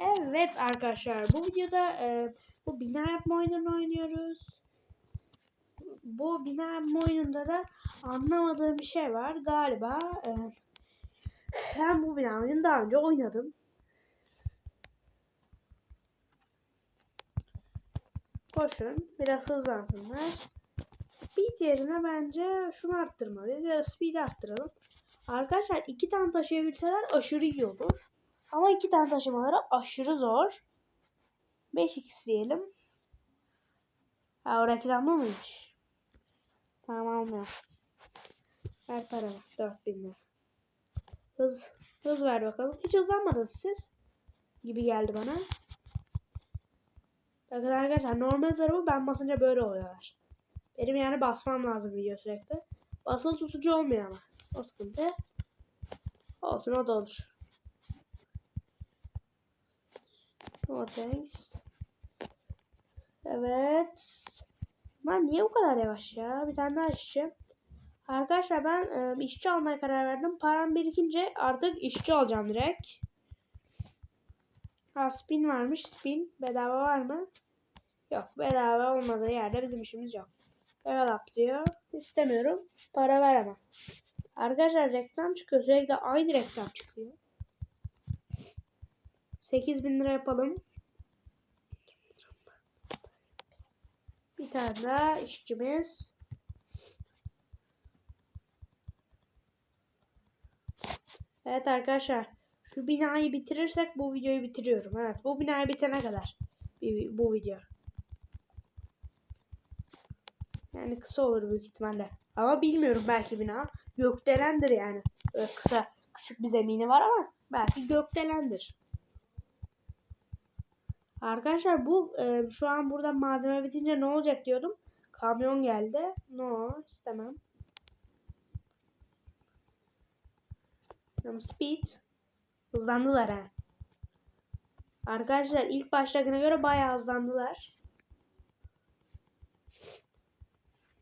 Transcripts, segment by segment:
Evet arkadaşlar bu videoda e, bu bina yapma oyununu oynuyoruz. Bu bina yapma oyununda da anlamadığım bir şey var. Galiba e, ben bu bina oyunu daha önce oynadım. Koşun. Biraz hızlansınlar. Speed yerine bence şunu arttırmalıyız. Ya speed arttıralım. Arkadaşlar iki tane taşıyabilseler aşırı iyi olur. Ama iki tane taşımaları aşırı zor. 5x diyelim. Ha o reklamlı mıymış? Tamam almıyorum. Ver para ver. 4000 lira. Hız, hız ver bakalım. Hiç hızlanmadınız siz. Gibi geldi bana. Bakın arkadaşlar normal araba ben basınca böyle oluyorlar. Benim yani basmam lazım video sürekli. Basılı tutucu olmuyor ama. O sıkıntı. Olsun o da olur. Thanks. Evet. Lan niye bu kadar yavaş ya? Bir tane daha işçi. Arkadaşlar ben e, işçi almaya karar verdim. Param birikince artık işçi alacağım direkt. Ha spin varmış. Spin bedava var mı? Yok bedava olmadığı yerde bizim işimiz yok. Level up diyor. İstemiyorum. Para ver ama. Arkadaşlar reklam çıkıyor. Sürekli aynı reklam çıkıyor. 8000 lira yapalım. Bir tane daha işçimiz. Evet arkadaşlar. Şu binayı bitirirsek bu videoyu bitiriyorum. Evet bu binayı bitene kadar. Bu video. Yani kısa olur büyük ihtimalle. Ama bilmiyorum belki bina. Gökdelendir yani. Böyle kısa küçük bir zemini var ama belki gökdelendir. Arkadaşlar bu e, şu an burada malzeme bitince ne olacak diyordum. Kamyon geldi. No istemem. Speed. Hızlandılar ha. Arkadaşlar ilk baştakine göre bayağı hızlandılar.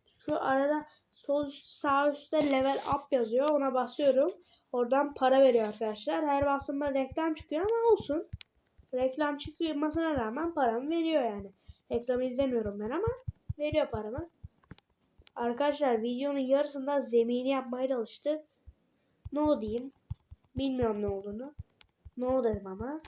Şu arada sol sağ üstte level up yazıyor. Ona basıyorum. Oradan para veriyor arkadaşlar. Her bastığımda reklam çıkıyor ama olsun. Reklam çıkmasına rağmen paramı veriyor yani. Reklamı izlemiyorum ben ama veriyor paramı. Arkadaşlar videonun yarısında zemini yapmaya çalıştık. No diyeyim. Bilmiyorum ne olduğunu. No dedim ama.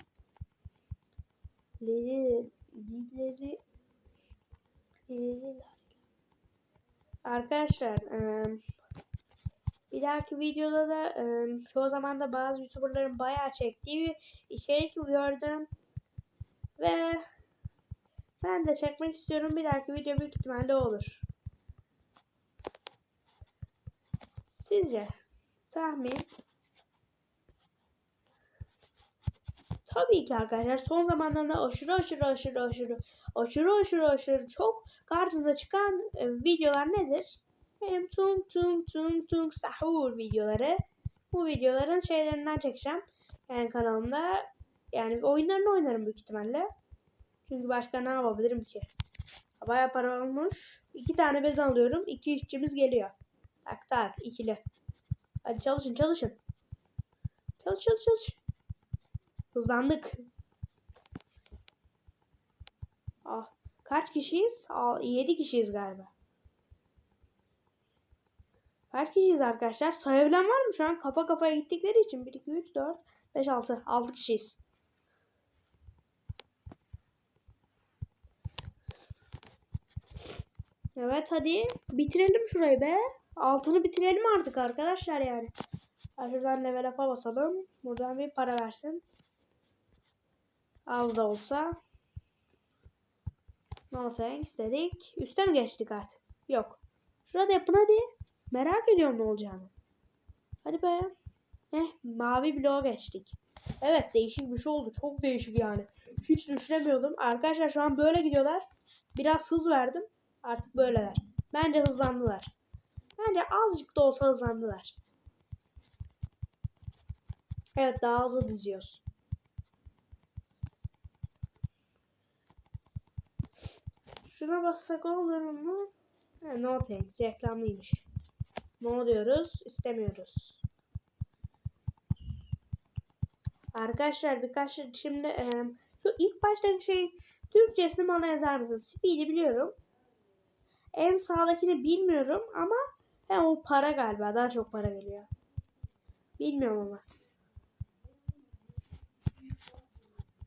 Arkadaşlar bir dahaki videoda da çoğu zaman da bazı youtuberların bayağı çektiği bir içerik gördüm. Ve ben de çekmek istiyorum. Bir dahaki video büyük ihtimalle olur. Sizce tahmin Tabii ki arkadaşlar son zamanlarda aşırı aşırı aşırı aşırı aşırı aşırı aşırı çok karşınıza çıkan e, videolar nedir? Benim tung tung tung tung sahur videoları. Bu videoların şeylerinden çekeceğim. Yani kanalımda yani oyunlarını oynarım büyük ihtimalle. Çünkü başka ne yapabilirim ki? Baya para olmuş. İki tane birden alıyorum. İki işçimiz geliyor. Tak tak ikili. Hadi çalışın çalışın. Çalış çalış çalış. Hızlandık. Ah, kaç kişiyiz? Aa, 7 kişiyiz galiba. Kaç kişiyiz arkadaşlar? Sayabilen var mı şu an? Kafa kafaya gittikleri için. 1, 2, 3, 4, 5, 6. 6 kişiyiz. Evet hadi bitirelim şurayı be. Altını bitirelim artık arkadaşlar yani. Şuradan level up'a basalım. Buradan bir para versin. Az da olsa. No thanks dedik. Üste mi geçtik artık? Yok. Şurada yapın hadi. Merak ediyorum ne olacağını. Hadi be. Eh mavi bloğa geçtik. Evet değişik bir şey oldu. Çok değişik yani. Hiç düşünemiyordum. Arkadaşlar şu an böyle gidiyorlar. Biraz hız verdim. Artık böyleler. Bence hızlandılar. Bence azıcık da olsa hızlandılar. Evet daha hızlı diziyoruz. Şuna bassak olur mu? Ha, no thanks. Reklamlıymış. No diyoruz. istemiyoruz. Arkadaşlar birkaç şimdi e, şu ilk baştaki şey Türkçesini bana yazar mısınız? Speed'i biliyorum. En sağdakini bilmiyorum ama hem o para galiba daha çok para geliyor. Bilmiyorum ama.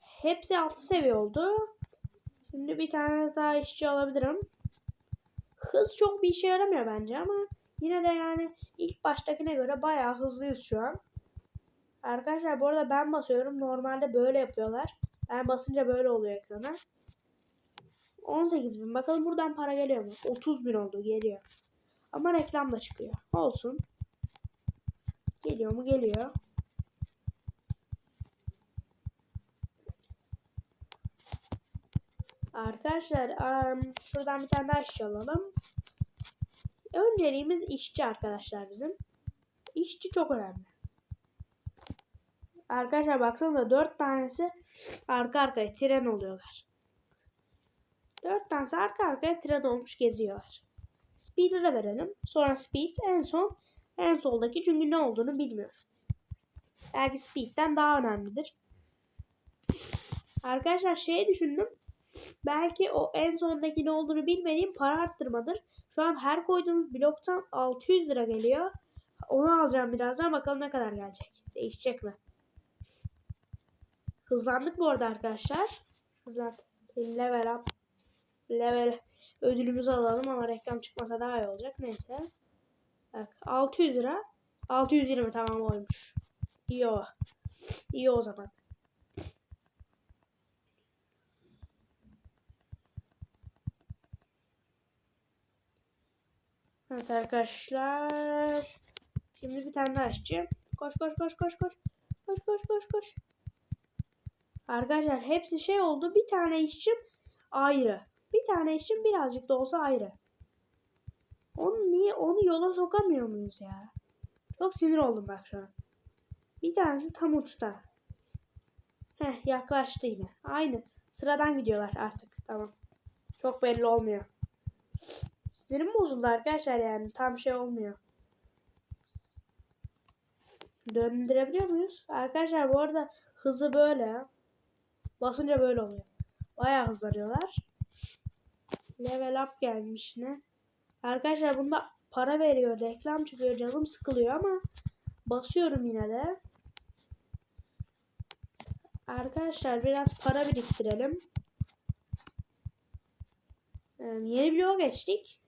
Hepsi 6 seviye oldu. Şimdi bir tane daha işçi alabilirim. Hız çok bir işe yaramıyor bence ama yine de yani ilk baştakine göre bayağı hızlıyız şu an. Arkadaşlar bu arada ben basıyorum. Normalde böyle yapıyorlar. Ben basınca böyle oluyor ekrana. 18 bin. Bakalım buradan para geliyor mu? 30 bin oldu. Geliyor. Ama reklam da çıkıyor. Olsun. Geliyor mu? Geliyor. Arkadaşlar um, şuradan bir tane daha işçi alalım. Önceliğimiz işçi arkadaşlar bizim. İşçi çok önemli. Arkadaşlar baksanıza dört tanesi arka arkaya tren oluyorlar. Dört tanesi arka arkaya tren olmuş geziyorlar. Speed'e de verelim. Sonra speed en son en soldaki çünkü ne olduğunu bilmiyorum. Belki speed'den daha önemlidir. Arkadaşlar şey düşündüm. Belki o en sondaki ne olduğunu bilmediğim para arttırmadır. Şu an her koyduğumuz bloktan 600 lira geliyor. Onu alacağım birazdan bakalım ne kadar gelecek. Değişecek mi? Hızlandık bu arada arkadaşlar. Şuradan level up. Level ödülümüzü alalım ama reklam çıkmasa daha iyi olacak. Neyse. Bak 600 lira. 620 tamam oymuş. İyi o. İyi o zaman. Evet arkadaşlar. Şimdi bir tane daha açacağım. Koş koş koş koş koş. Koş koş koş koş. Arkadaşlar hepsi şey oldu. Bir tane işçim ayrı. Bir tane işçim birazcık da olsa ayrı. Onu niye onu yola sokamıyor muyuz ya? Çok sinir oldum bak şu an. Bir tanesi tam uçta. Heh yaklaştı yine. Aynı. Sıradan gidiyorlar artık. Tamam. Çok belli olmuyor. Sinirim bozuldu arkadaşlar yani. Tam şey olmuyor. Döndürebiliyor muyuz? Arkadaşlar bu arada hızı böyle. Basınca böyle oluyor. Bayağı hızlanıyorlar. Level up gelmiş ne? Arkadaşlar bunda para veriyor. Reklam çıkıyor. Canım sıkılıyor ama basıyorum yine de. Arkadaşlar biraz para biriktirelim. Ee, yeni bloğa geçtik.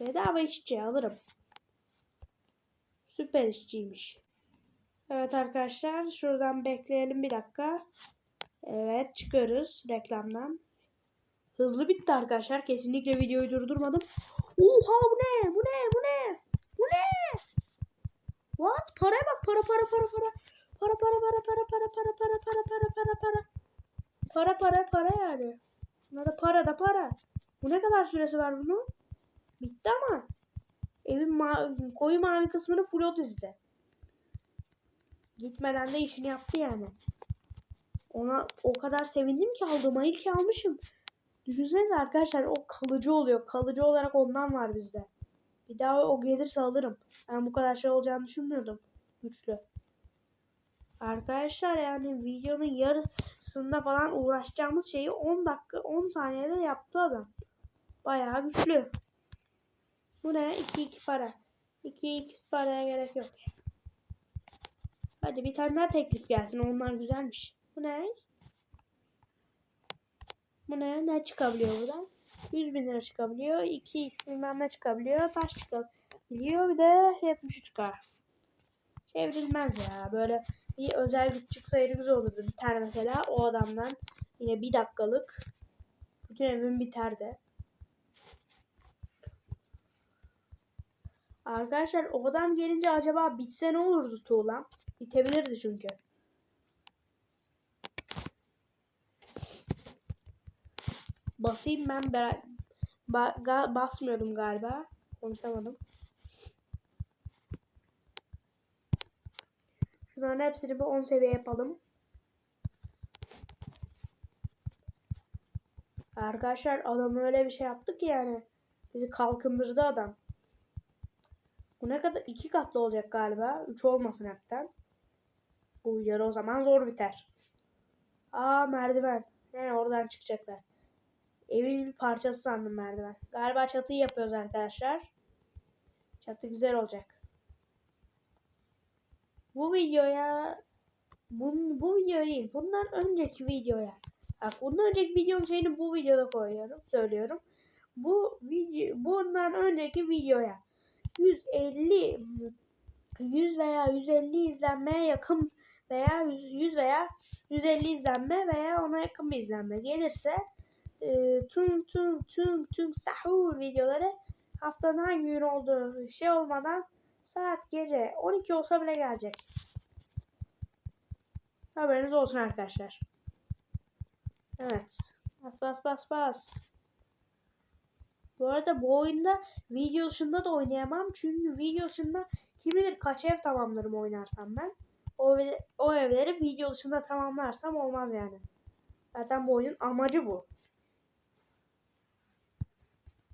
Bedava işçi alırım. Süper işçiymiş. Evet arkadaşlar şuradan bekleyelim bir dakika. Evet çıkıyoruz reklamdan. Hızlı bitti arkadaşlar. Kesinlikle videoyu durdurmadım. Oha bu ne? Bu ne? Bu ne? Bu ne? What? Paraya bak. Para para para para. Para para para para para para para para para para para. Para para para yani. Buna da para da para. Bu ne kadar süresi var bunun? Bitti ama. Evin ma koyu mavi kısmını full o dizdi. Gitmeden de işini yaptı yani. Ona o kadar sevindim ki aldığıma ilk almışım. Düşünsenize arkadaşlar o kalıcı oluyor. Kalıcı olarak ondan var bizde. Bir daha o gelirse alırım. Ben bu kadar şey olacağını düşünmüyordum. Güçlü. Arkadaşlar yani videonun yarısında falan uğraşacağımız şeyi 10 dakika 10 saniyede yaptı adam. Bayağı güçlü. Bu ne? 2-2 para. 2-2 paraya gerek yok. Hadi bir tane daha teklif gelsin. Onlar güzelmiş. Bu ne? Bu ne? Ne çıkabiliyor buradan? 100 bin lira çıkabiliyor. 2x bilmem ne çıkabiliyor. Taş çıkabiliyor. Bir de 73k. Çevrilmez ya. Böyle bir özel güç çıksaydı güzel olurdu. Bir tane mesela o adamdan yine bir dakikalık bütün evim biterdi. Arkadaşlar o adam gelince acaba bitse ne olurdu tuğlam? Bitebilirdi çünkü. Basayım ben ba ga basmıyordum galiba. Konuşamadım. Şunların hepsini bir 10 seviye yapalım. Arkadaşlar adam öyle bir şey yaptı ki yani. Bizi kalkındırdı adam. Bu ne kadar? iki katlı olacak galiba. Üç olmasın hepten. Bu videoda o zaman zor biter. Aa merdiven. He oradan çıkacaklar. Evin bir parçası sandım merdiven. Galiba çatıyı yapıyoruz arkadaşlar. Çatı güzel olacak. Bu videoya bu, bu video değil. Bundan önceki videoya. Bak bundan önceki videonun şeyini bu videoda koyuyorum. Söylüyorum. Bu video bundan önceki videoya 150 100 veya 150 izlenmeye yakın veya 100, 100 veya 150 izlenme veya ona yakın bir izlenme gelirse e, tüm tüm tüm tüm sahur videoları haftanın hangi gün olduğu şey olmadan saat gece 12 olsa bile gelecek. Haberiniz olsun arkadaşlar. Evet. Bas bas bas bas. Bu arada bu oyunda video dışında da oynayamam. Çünkü video dışında kim bilir kaç ev tamamlarım oynarsam ben. O, o evleri video dışında tamamlarsam olmaz yani. Zaten bu oyunun amacı bu.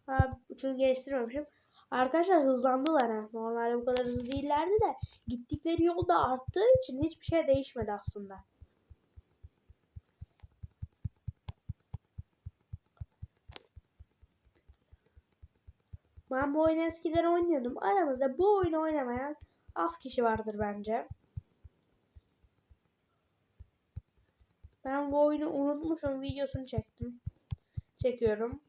Ha, şunu geliştirmemişim. Arkadaşlar hızlandılar ha. Normalde bu kadar hızlı değillerdi de gittikleri yol da arttığı için hiçbir şey değişmedi aslında. Ben bu oyunu eskiden oynuyordum. Aramızda bu oyunu oynamayan az kişi vardır bence. Ben bu oyunu unutmuşum. Videosunu çektim. Çekiyorum.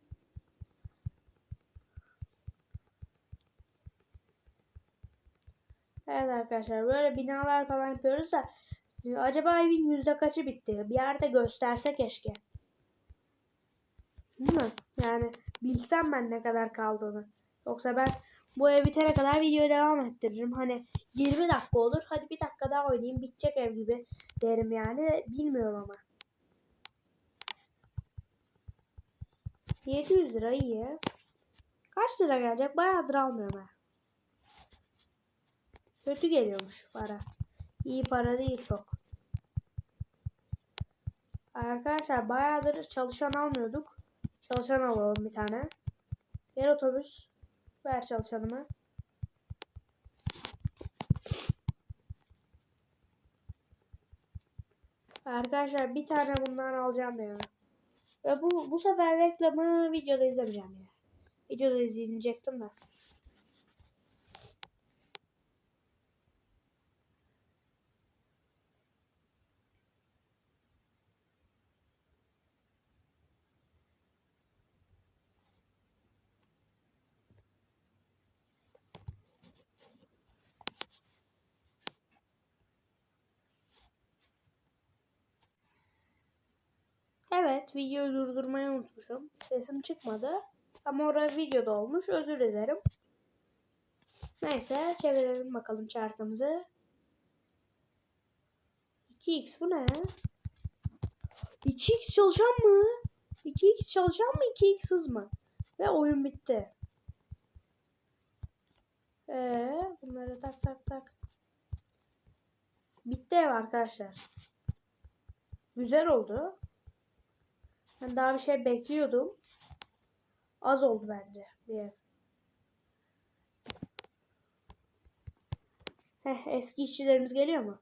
Evet arkadaşlar böyle binalar falan yapıyoruz da acaba evin yüzde kaçı bitti? Bir yerde gösterse keşke. Değil mi? Yani bilsem ben ne kadar kaldığını. Yoksa ben bu ev bitene kadar videoyu devam ettiririm. Hani 20 dakika olur. Hadi bir dakika daha oynayayım. Bitecek ev gibi derim yani. Bilmiyorum ama. 700 lira iyi. Kaç lira gelecek? Bayağıdır almıyorum ha. Kötü geliyormuş para. İyi para değil çok. Arkadaşlar bayağıdır çalışan almıyorduk. Çalışan alalım bir tane. Gel otobüs. Ver çalışanımı. Arkadaşlar bir tane bundan alacağım ya. Ve bu bu sefer reklamı videoda izlemeyeceğim ya. Videoda izleyecektim de. Evet videoyu durdurmayı unutmuşum. Sesim çıkmadı. Ama orada videoda olmuş. Özür dilerim. Neyse çevirelim bakalım çarkımızı. 2x bu ne? 2x çalışan mı? 2x çalışan mı 2x hız mı? Ve oyun bitti. Ee, bunları tak tak tak. Bitti ev arkadaşlar. Güzel oldu. Ben daha bir şey bekliyordum. Az oldu bence ev. Heh, eski işçilerimiz geliyor mu?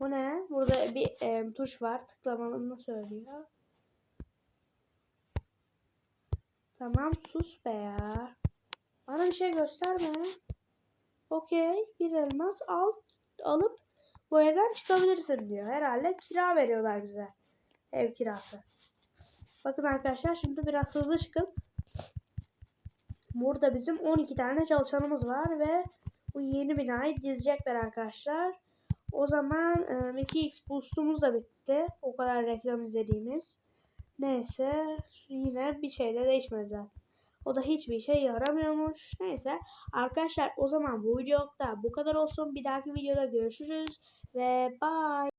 Bu ne? Burada bir e, tuş var. Tıklamalımı söylüyor. Tamam sus be ya. Bana bir şey gösterme. Okey. Bir elmas al, alıp bu evden çıkabilirsin diyor. Herhalde kira veriyorlar bize. Ev kirası. Bakın arkadaşlar şimdi biraz hızlı çıkıp burada bizim 12 tane çalışanımız var ve bu yeni binayı dizecekler arkadaşlar. O zaman 2x boostumuz da bitti. O kadar reklam izlediğimiz. Neyse yine bir şey de değişmez zaten. O da hiçbir şey yaramıyormuş. Neyse arkadaşlar o zaman bu videoda bu kadar olsun. Bir dahaki videoda görüşürüz ve bye.